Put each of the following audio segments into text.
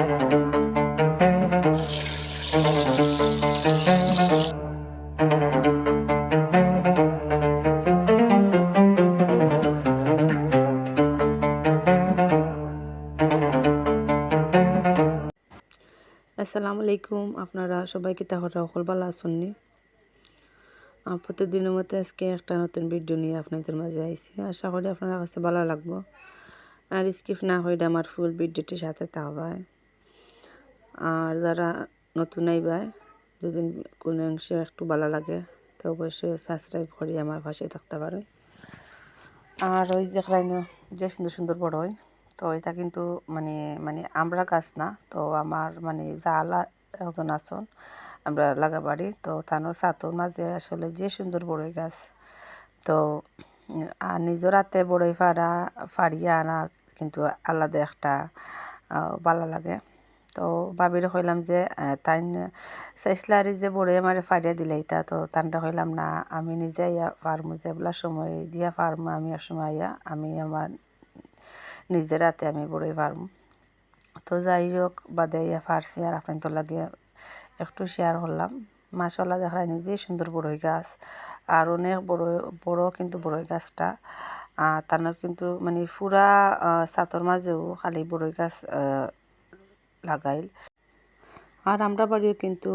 আসসালামু আলাইকুম। আপনারা সবাই কি তাহলে আছেননি আহ, প্রতিদিনের মতো আজকে একটা নতুন ভিডিও নিয়ে আপনাদের মাঝে আইছি। আশা করি আপনার কাছে ভালো লাগবো। আর স্কিপ না হইলে আমার ফুল ভিডিওটির সাথে থাকবায় আর যারা নতুন আইবায়, যদি কোনো অংশে একটু ভালো লাগে, তো অবশ্যই সাবস্ক্রাইব করি, আমার পাশে থাকতে পারেন। আর ওই দেখলাই যে সুন্দর সুন্দর বড় হয়, তো এটা কিন্তু মানে মানে আমরা গাছ না, তো আমার মানে জালা একজন আসন আমরা লাগা বাড়ি তো তানোর ছাতর মাঝে আসলে যে সুন্দর বড়ই গাছ, তো আর নিজের হাতে বড়ই ফাড়া, ফাড়িয়া আনা কিন্তু আলাদা একটা ভালো লাগে। তো ভাবিরে কইলাম যে আহ, তাইন চাইসলারি যে বড়ে আমার ফাড়িয়া দিলে এটা তো তানটা কইলাম না আমি নিজে ইয়া ফার্মু যে বলা সময় দিয়া ফার্মু আমি আর সময় আইয়া আমি আমার নিজের হাতে আমি বড়ই ফার্ম। তো যাই হোক বাদে ইয়া ফার্সি আর আপনার তো লাগে একটু শেয়ার করলাম মাসাল্লাহ দেখায় নিজেই সুন্দর বড়ই গাছ। আর অনেক বড় বড় কিন্তু বড়ই গাছটা। আর তার কিন্তু মানে আহ, ছাতর মাঝেও খালি বড়ই গাছ লাগাইল। আর আমরা বাড়িও কিন্তু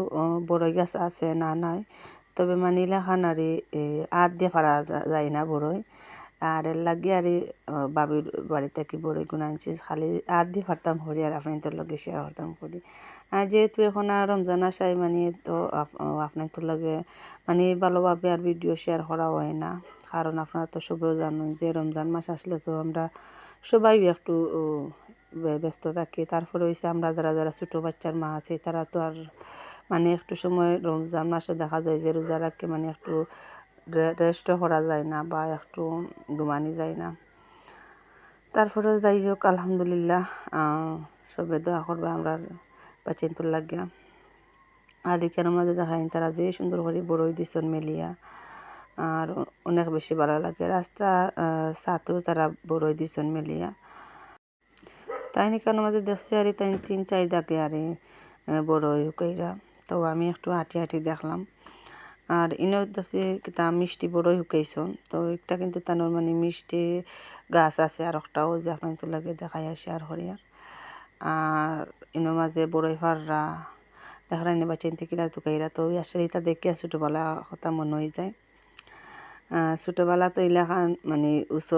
বড়ই গাছ আছে না নাই। তবে মানে খানারি আট দিয়ে ফারা যায় না বড়ই। আর লাগি আর বাবির বাড়িতে কি বড়ই গুণ আনছি খালি আট দিয়ে ফারতাম করি আর আপনার তোর লগে শেয়ার করতাম করি। আর যেহেতু এখন আর রমজান আসাই মানে তো আপ- আহ, আপনার তোর লগে মানে ভালোভাবে আর ভিডিও শেয়ার করা হয় না। কারণ আপনারা তো সবাই জানেন যে রমজান মাস আসলে তো আমরা সবাই একটু ব্যস্ত থাকি। তারপরে হয়েছে আমরা যারা যারা ছোটো বাচ্চার মা আছে, তারা তো আর মানে একটু সময় রমজান মাসে দেখা যায় যে রোজা রাখতে মানে একটু রেস্টও করা যায় না বা একটু ঘুমানি যায় না। তারপরে যাই হোক, আলহামদুলিল্লাহ সবে দোয়া করবে আমরা বাচ্চাইন্তর লাগিয়া। আর এখানের মাঝে দেখাই তারা যে সুন্দর করে বড়ই দিছন মেলিয়া। আর অনেক বেশি ভালো লাগে। রাস্তা সাথেও তারা বড়ই দিছন মেলিয়া। তাই নিকানোর মাঝে দেখছি আর তাই তিন চার দাগে আর বড় হুকাইরা তো আমি একটু হাঁটি হাঁটি দেখলাম। আর ইনেও দেখছি তা মিষ্টি বড়ই হুকাইছন তো একটা কিন্তু তানোর মানে মিষ্টি গাছ আছে আর একটাও যে আপনার তো লাগে দেখাই আসে আর হরিয়ার আর ইনোর মাঝে বড়ই ফাররা। দেখার এনে বাচ্চা ইনতে কিনা তুকাইরা তো আসলে এটা দেখে ছোটোবেলা কথা মনে হয়ে যায়। ছোটোবেলা তো ইলাখান মানে উঁচু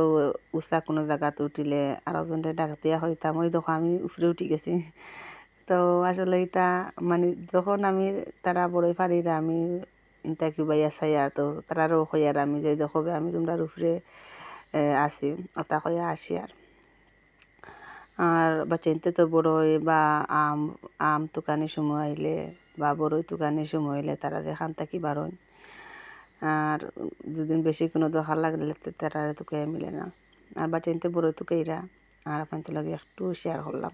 উঁচা কোনো জায়গাত উঠিলে আর ডাকাতিয়া হইতাম ওই দেখো আমি উপরে উঠি গেছি। তো আসলে এটা মানে যখন আমি তারা বড়ই পারিরা আমি ইনতা কি বাইয়া চাইয়া তো তারারও কইয়ার আমি যে দেখো বে, আমি তোমরা আহ, আছি ওটা কইয়া আসি আর আর বাচ্চা ইনতে তো বড়ই বা আম আম তুকানির সময় আইলে বা বড়ই তুকানির সময় আইলে তারা যে খান থাকি বারোয় আর দুদিন বেশি কোনো দরকার লাগলে তারা তোকে মিলে না। আর বাচ্চা বড় তোকে তুকাইরা আর আপনার তো লাগে একটু শেয়ার করলাম।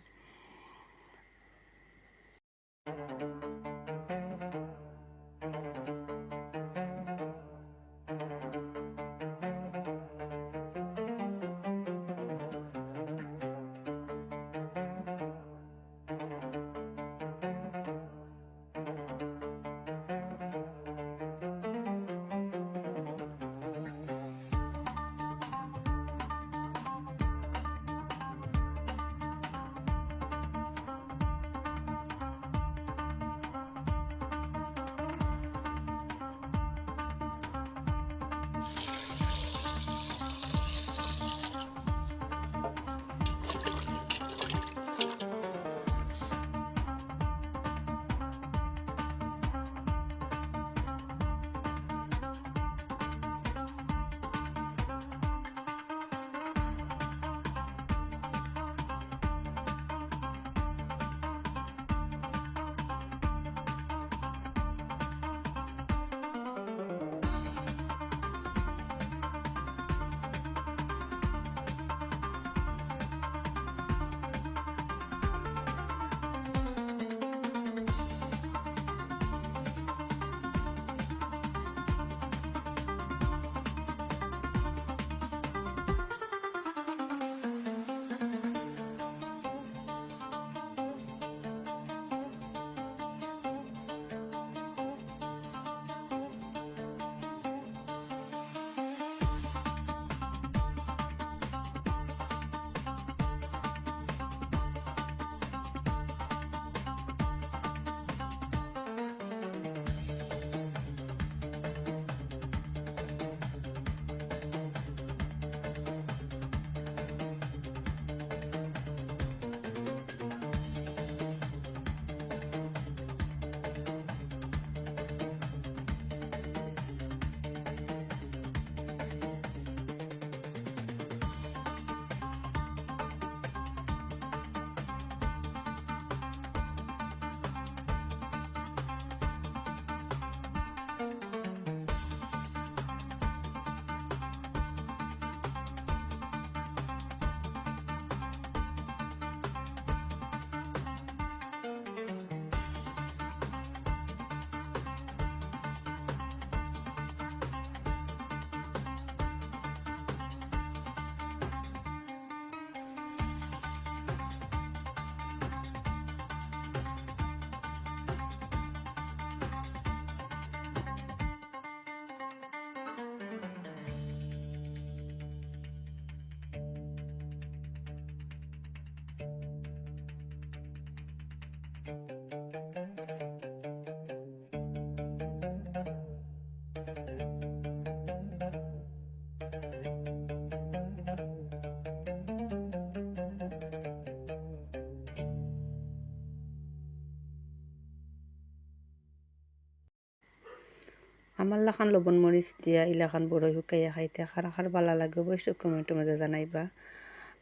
আমার লাখান লবণ মরিচ দিয়া ইলাখান বড় শুকাইয়া খাইতে, খারা খার ভালো লাগে অবশ্যই কমেন্টের মধ্যে জানাইবা।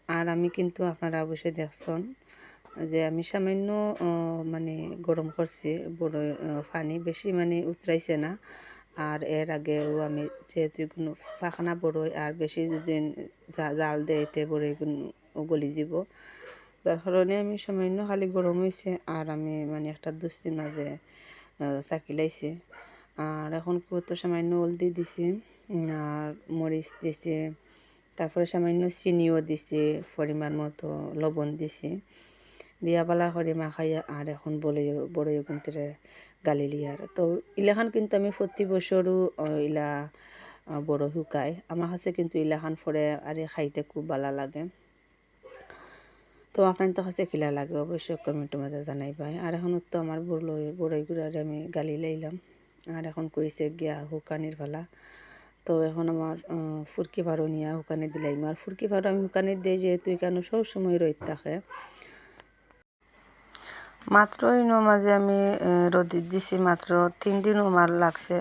আর আমি কিন্তু আপনারা অবশ্যই দেখছেন যে আমি সামান্য মানে গরম করছি, বড় পানি বেশি মানে উতরাইছে না। আর এর আগেও আমি যেহেতু কোনো পাখানা বড়ই আর বেশি দিন জাল দেয়তে বড় গলি যাব তার কারণে আমি সামান্য খালি গরম হয়েছে আর আমি মানে একটা দুশ্চির মাঝে চাকি লাইছি। আর এখন কত সামান্য হলদি দিছি, আর মরিচ দিছি, তারপরে সামান্য চিনিও দিছি, পরিমাণ মতো লবণ দিছি। দিয়া পালা করে মাখাইয়া আর এখন বলে বড়ই কিন্তু গালি লিয়ার তো ইলাখান কিন্তু আমি প্রতি বছরও ইলা বড় শুকাই। আমার কাছে কিন্তু ইলাখান ফরে আর খাইতে খুব ভালো লাগে। তো আপনার কাছে কিলা লাগে অবশ্যই কমেন্টের মধ্যে জানাইবাই আর এখন তো আমার বড়ই বড়ই গুড়ারে আমি গালি লাইলাম। আর এখন কইছে গিয়া হুকানির ফালা। তো এখন আমার ফুরকি ভাড়ো নিয়ে হুকানি দিলাইম আর ফুরকি ভাড়ো আমি হুকানি দিয়ে যেহেতু এখানে সব সময় রোদ থাকে। মাত্র ওই নমাজে আমি রোদি দিছি মাত্র তিন দিন আমার লাগছে,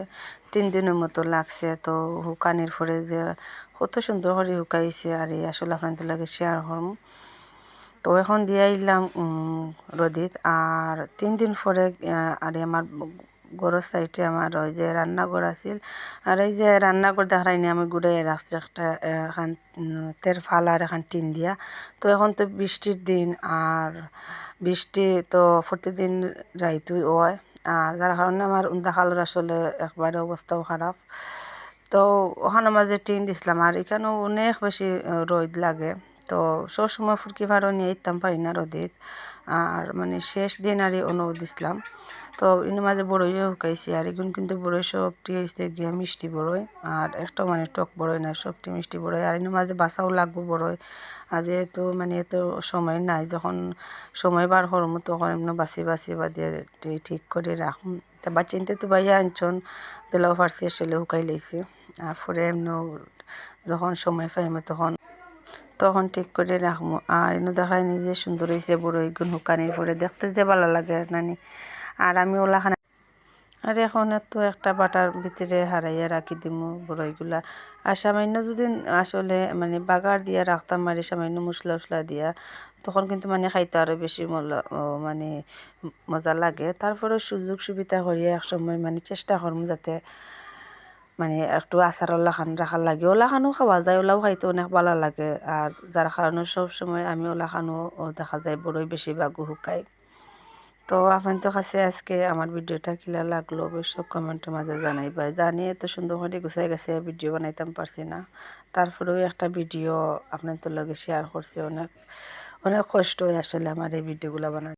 তিন দিনের মতো লাগছে। তো হুকানির পরে যে কত সুন্দর করে হুকাইছে, আর এই আসলে আপনাদের লাগে শেয়ার হম তো এখন দিয়ে আইলাম রোদিত আর তিন দিন পরে আর আমার গড়ের সাইডে আমার ওই যে রান্নাঘর আছিল। আর এই যে রান্নাঘর দেখাইনি আমি গুড়াই রাখছি একটা এখান তের ফাল আর এখান টিন দিয়া। তো এখন তো বৃষ্টির দিন আর বৃষ্টি তো প্রতিদিন রাইতুই হয়। আর যার কারণে আমার দেখালোর আসলে একবারে অবস্থাও খারাপ। তো ওখানে মাঝে টিন দিছিলাম আর এখানেও অনেক বেশি রোদ লাগে। তো সবসময় ফুরকি ভাড়ো নিয়ে ইতাম পারি না রোদিত আর মানে শেষ দিন আর অনুরোধ দিছিলাম। তো ইনো মাঝে বড়ই শুকাইছি আর এগুন কিন্তু বড়ই সবটি হয়েছে গিয়া মিষ্টি বড়ই আর একটা মানে টক বড়ই না, সবটি মিষ্টি বড়ই। আর ইনো মাঝে বাসাও লাগবো বড়ই। আর যেহেতু মানে এত সময় নাই, যখন সময় বার করব তখন এমনি বাসি বাসি বা দিয়ে ঠিক করে রাখুন। তা চিনতে তো বাইয়া আনছন দিলাও ফার্সি আসলে শুকাই লাইছি। আর পরে এমনি যখন সময় পাইমো তখন তখন ঠিক করে রাখব আর এনে দেখাই নিজে সুন্দর হয়েছে বড়ই গুণ শুকানির পরে। দেখতে যে ভালো লাগে নানি। আর আমি ওলাখানা আর এখন তো একটা বাটার ভিতরে হারাইয়া রাখি দিমু বড়ইগুলা আর সামান্য যদি আসলে মানে বাগার দিয়া রাখতাম মারি সামান্য মশলা উসলা দিয়া, তখন কিন্তু মানে খাইতে আরও বেশি মানে মজা লাগে। তারপরে সুযোগ সুবিধা করিয়া এক সময় মানে চেষ্টা করব যাতে মানে একটু আচার ওলা খান রাখার লাগে। ওলা খানও খাওয়া যায়, ওলাও খাইতে অনেক ভালো লাগে। আর যার কারণে সব সময় আমি ওলা খানও দেখা যায় বড়ই বেশিরভাগ শুকাই তো আপনাদের কাছে আজকে আমার ভিডিওটা কিলা লাগল অবশ্যই কমেন্টের মাঝে জানাইবা। জানিয়ে এত সুন্দর করে গুছাই গেছে ভিডিও বানাইতাম পারছি না। তারপরেও একটা ভিডিও আপনাদের লগে শেয়ার করছি অনেক অনেক কষ্ট হয় আসলে আমার এই ভিডিওগুলো বানানো